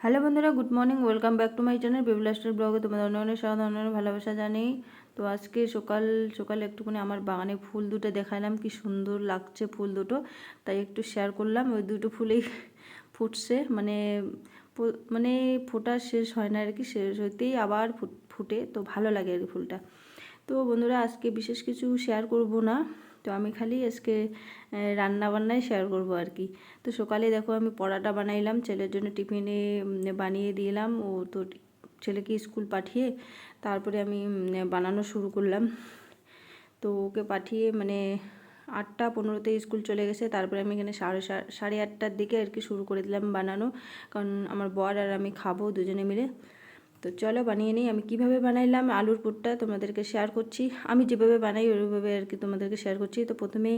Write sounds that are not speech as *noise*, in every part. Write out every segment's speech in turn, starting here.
Hello বন্ধুরা, good morning, welcome back to my channel বেবিলাস্টার ব্লগে। তোমাদের অনেক অনেক সাধারণ অনেক ভালোবাসা জানি। তো আজকে সকাল সকাল একটুখানি আমার বাগানে ফুল দুটো দেখালাম, কি সুন্দর লাগছে ফুল দুটো। তাই একটু শেয়ার করলাম, ওই দুটো ফুলেই ফুটছে। মানে মানে ফোটা শেষ হয় না আর কি, শেষ হইতেই আবার ফুট- তো ভালো লাগে আর ফুলটা। তো বন্ধুরা, আজকে বিশেষ কিছু শেয়ার করব না। তো আমি খালি আজকে রান্না বান্নাই শেয়ার করব আর কি। তো সকালে দেখো আমি পরাটা বানাইলাম, ছেলের জন্য টিফিনে বানিয়ে দিলাম। ও তো ছেলেকে স্কুল পাঠিয়ে তারপরে আমি বানানো শুরু করলাম। তো ওকে পাঠিয়ে মানে আটটা পনেরোতে স্কুল চলে গেছে। তারপরে আমি এখানে সাড়ে সাড়ে আটটার দিকে আর কি শুরু করে দিলাম বানানো। কারণ আমার বর আর আমি খাব দুজনে মিলে। তো চলো বানিয়ে নিই। আমি কীভাবে বানাইলাম আলুর পুরটা তোমাদেরকে শেয়ার করছি। আমি যেভাবে বানাই ওইভাবে আর কি তোমাদেরকে শেয়ার করছি। তো প্রথমে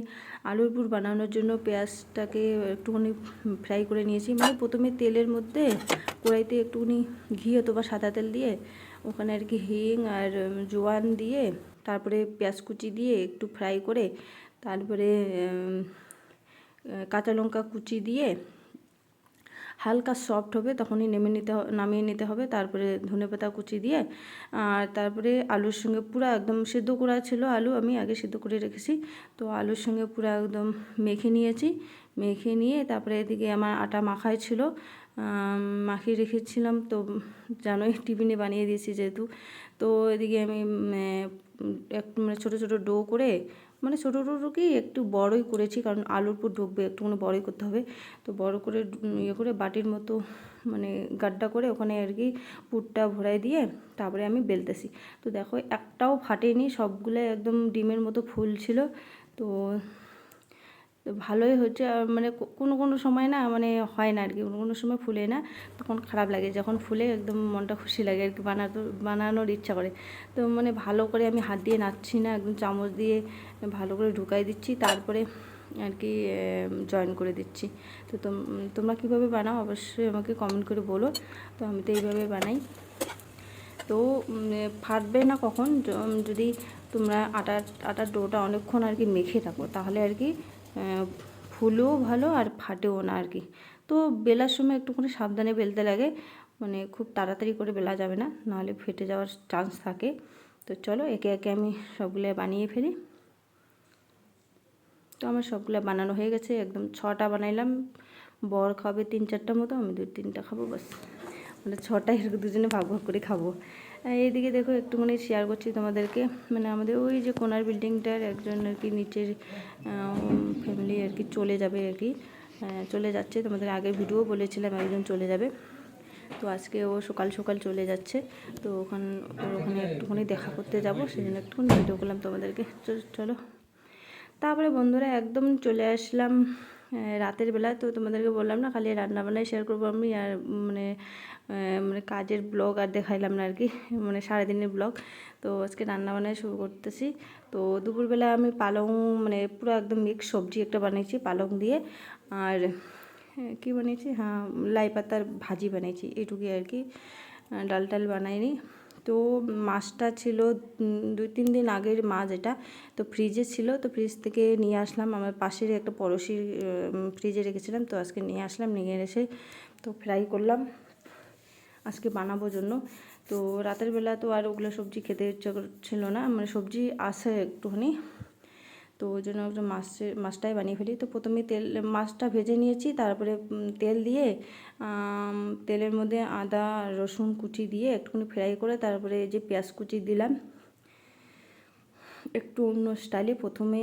আলুর পুর বানানোর জন্য পেঁয়াজটাকে একটুখানি ফ্রাই করে নিয়েছি। মানে প্রথমে তেলের মধ্যে কড়াইতে একটুখানি ঘি অথবা সাদা তেল দিয়ে ওখানে আর কি হিং আর জোয়ান দিয়ে তারপরে পেঁয়াজ কুচি দিয়ে একটু ফ্রাই করে তারপরে কাঁচা লঙ্কা কুচি দিয়ে হালকা সফট হবে তখনই নেমে নিতে নামিয়ে নিতে হবে। তারপরে ধনেপাতা কুচি দিয়ে আর তারপরে আলুর সঙ্গে পুরো একদম সিদ্ধ করা ছিল আলু আমি আগে সিদ্ধ করে রেখেছি। তো আলুর সঙ্গে পুরো একদম মেখে নিয়েছি। মেখে নিয়ে তারপরে এদিকে আমার আটা মাখাই ছিল। মাখিয়ে রেখেছিলাম তো জানোই টিফিনে বানিয়ে দিয়েছি যেহেতু। তো এদিকে আমি আহ, একটু মানে ছোটো ছোটো ডো করে মানে ছোটো কি একটু বড়ই করেছি, কারণ আলুর পুর ঢুকবে, একটুখানি বড়ই করতে হবে। তো বড় করে ইয়ে করে বাটির মতো মানে গাড্ডা করে ওখানে আর কি পুরটা ভরাই দিয়ে তারপরে আমি বেলতেছি। তো দেখো একটাও ফাটেনি সবগুলো একদম ডিমের মতো ফুল ছিল। তো তো ভালোই হচ্ছে মানে কোনো কোনো সময় না মানে হয় না আর কি কোনো কোনো সময় ফুলে না, তখন খারাপ লাগে, যখন ফুলে একদম মনটা খুশি লাগে আর কি বানাতে, বানানোর ইচ্ছা করে। তো মানে ভালো করে আমি হাত দিয়ে নাচ্ছি না, একদম চামচ দিয়ে ভালো করে ঢুকাই দিচ্ছি, তারপরে আর কি জয়েন করে দিচ্ছি। তো তোম- তোমরা কীভাবে বানাও অবশ্যই আমাকে কমেন্ট করে বলো, তো আমি তো এইভাবে বানাই। তো ফাটবে না কখন? যদি তোমরা আটার আটার ডোটা অনেকক্ষণ আর কি মেখে থাকো, তাহলে আর কি ফুলেও ভালো আর ফাটেও না আর কি। তো বেলার সময় একটুখানি সাবধানে বেলতে লাগে মানে খুব তাড়াতাড়ি করে বেলা যাবে না, নাহলে ফেটে যাওয়ার চান্স থাকে। তো চলো একে একে আমি সবগুলো বানিয়ে ফেলি। তো আমার সবগুলো বানানো হয়ে গেছে, একদম ছটা বানাইলাম। বর খাবে তিন চারটা মতো, আমি দু তিনটা খাব, বাস। মানে ছটাই এরকম দুজনে ভাগ ভাগ করে খাব। এইদিকে দেখো, একটুখানি শেয়ার করছি তোমাদেরকে। মানে আমাদের ওই যে কোনার বিল্ডিংটার একজন আর কি নিচের ফ্যামিলি আর কি চলে যাবে আর কি। চলে যাচ্ছে। তোমাদের আগে ভিডিও বলেছিলাম, একজন চলে যাবে। তো আজকে ও সকাল সকাল চলে যাচ্ছে। তো ওখান, ওর ওখানে একটুখানি দেখা করতে যাব সেই জন্য একটুখানি ভিডিও করলাম তোমাদেরকে। চলো। তারপরে বন্ধুরা একদম চলে আসলাম। রাতের বেলা তো তোমাদেরকে বললাম না, খালি রান্না রান্নাবান্নাই শেয়ার করব আমি আর মানে মানে কাজের ব্লগ আর দেখাইলাম না আর কি *laughs* মানে সারাদিনের ব্লগ তো আজকে রান্না রান্নাবান্নাই শুরু করতেছি। তো দুপুরবেলা আমি পালং মানে পুরো একদম মিক্স সবজি একটা বানিয়েছি, পালং দিয়ে। আর কি বানিয়েছি? হ্যাঁ লাই পাতার ভাজি বানিয়েছি, এটুকুই আর কি। ডাল টাল বানাইনি। তো মাছটা ছিল দুই তিন দিন আগের মাছ এটা। তো ফ্রিজে ছিল, তো ফ্রিজ থেকে নিয়ে আসলাম। আমার পাশের একটা পড়শি ফ্রিজে রেখেছিলাম। তো আজকে নিয়ে আসলাম, নিয়ে এসে তো ফ্রাই করলাম। আজকে বানাবো জন্য। তো রাতের বেলা তো আর ওগুলো সবজি খেতে ইচ্ছা ছিল না। মানে সবজি আসে একটুখানি। তো ওই জন্য মাছের, মাছটাই বানিয়ে ফেলি। তো প্রথমে তেল, মাছটা ভেজে নিয়েছি, তারপরে তেল দিয়ে তেলের মধ্যে আদা, রসুন কুচি দিয়ে একটুখানি ফ্রাই করে, তারপরে যে পেঁয়াজ কুচি দিলাম। একটু অন্য স্টাইলে প্রথমে,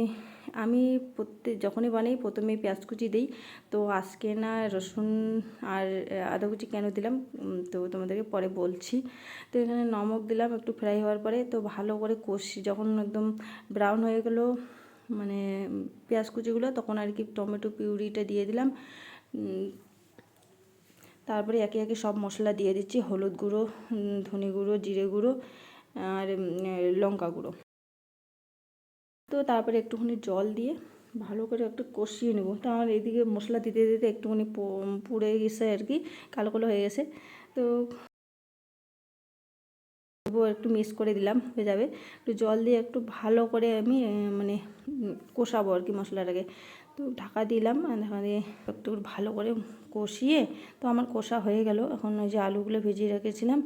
আমি প্রত্যেক যখনই বানাই প্রথমে পেঁয়াজ কুচি দিই। তো আজকে না রসুন আর আদা কুচি কেন দিলাম? তো তোমাদেরকে পরে বলছি। তো এখানে নমক দিলাম একটু ফ্রাই হওয়ার পরে। তো ভালো করে কষি, যখন একদম ব্রাউন হয়ে গেলো মানে পেঁয়াজ কুচিগুলো, তখন আর কি টমেটো পিউরিটা দিয়ে দিলাম। তারপরে একে একে সব মশলা দিয়ে দিচ্ছি, হলুদ গুঁড়ো ধনে গুঁড়ো, জিরে গুঁড়ো, আর লঙ্কা গুঁড়ো। তো তারপরে একটুখানি জল দিয়ে ভালো করে একটু কষিয়ে নেব। তো আমার এইদিকে মশলা দিতে দিতে একটুখানি পুড়ে গেছে আর কি, কালো কালো হয়ে গেছে। তো একটু মিক্স করে দিলাম, হয়ে যাবে। একটু জল দিয়ে একটু ভালো করে আমি মানে কষাবো আর কি মশলাটাকে। তো ঢাকা দিলাম, ঢাকা দিয়ে একটু ভালো করে কষিয়ে, তো আমার কষা হয়ে গেল। এখন ওই যে আলুগুলো ভেজিয়ে রেখেছিলাম,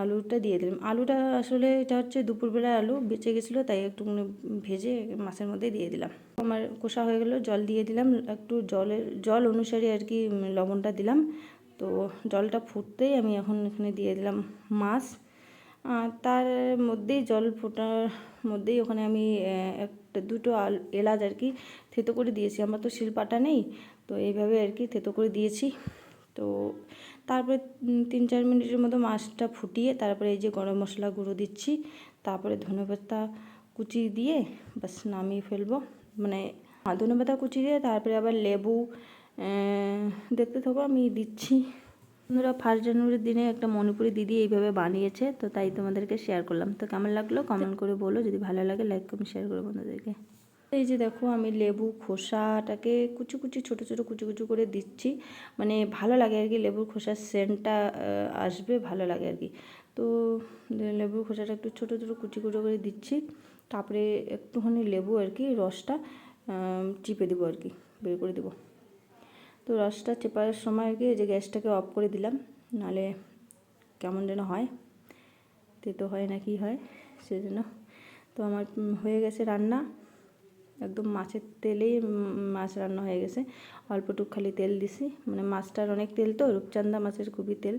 আলুটা দিয়ে দিলাম। আলুটা আসলে এটা হচ্ছে দুপুরবেলার আলু, বেঁচে গেছিল, তাই একটু ভেজে মাছের মধ্যে দিয়ে দিলাম। আমার কষা হয়ে গেল, জল দিয়ে দিলাম, একটু জলের, জল অনুসারে আর কি লবণটা দিলাম। তো জলটা ফুটতেই আমি এখন এখানে দিয়ে দিলাম মাছ। তার মধ্যেই জল ফোটার মধ্যেই ওখানে আমি একটা দুটো আল, এলাচ আর কি থেতো করে দিয়েছি। আমার তো শিলপাটা নেই, তো এইভাবে আর কি থেতো করে দিয়েছি। তো তারপরে তিন চার মিনিটের মতো মাছটা ফুটিয়ে তারপরে এই যে গরম মশলা গুঁড়ো দিচ্ছি। তারপরে ধনেপাতা কুচি দিয়ে বাস নামিয়ে ফেলব। মানে ধনেপাতা কুচি দিয়ে তারপরে আবার লেবু দেখতে থাকো আমি দিচ্ছি। বন্ধুরা ফার্স্ট জানুয়ারির দিনে একটা মণিপুরি দিদি এইভাবে বানিয়েছে, তো তাই তোমাদেরকে শেয়ার করলাম। তো কেমন লাগল? কমেন্ট করে বলো। যদি ভালো লাগে লাইক কমেন্ট শেয়ার করো বন্ধুদেরকে। এই যে দেখো, আমি লেবু খোসাটাকে কুচু কুচি, ছোটো ছোটো কুচু কুচু করে দিচ্ছি। মানে ভালো লাগে আর কি, লেবুর খোসার সেন্টটা আসবে, ভালো লাগে আর কি। তো লেবুর খোসাটা একটু ছোটো ছোটো কুচি কুচো করে দিচ্ছি। তারপরে একটুখানি লেবু আর কি, রসটা চিপে দেবো আর কি, বের করে দেবো। তো রসটা চেপার সময় কি যে গ্যাসটাকে অফ করে দিলাম, নালে কেমন যেন হয়। তেতো হয় না কি হয়, সেজন্য। তো আমার হয়ে গেছে রান্না। একদম মাছের তেলেই মাছ রান্না হয়ে গেছে। অল্পটুক খালি তেল দিছি। মানে মাছটার অনেক তেল তো রূপচান্দা মাছের খুবই তেল।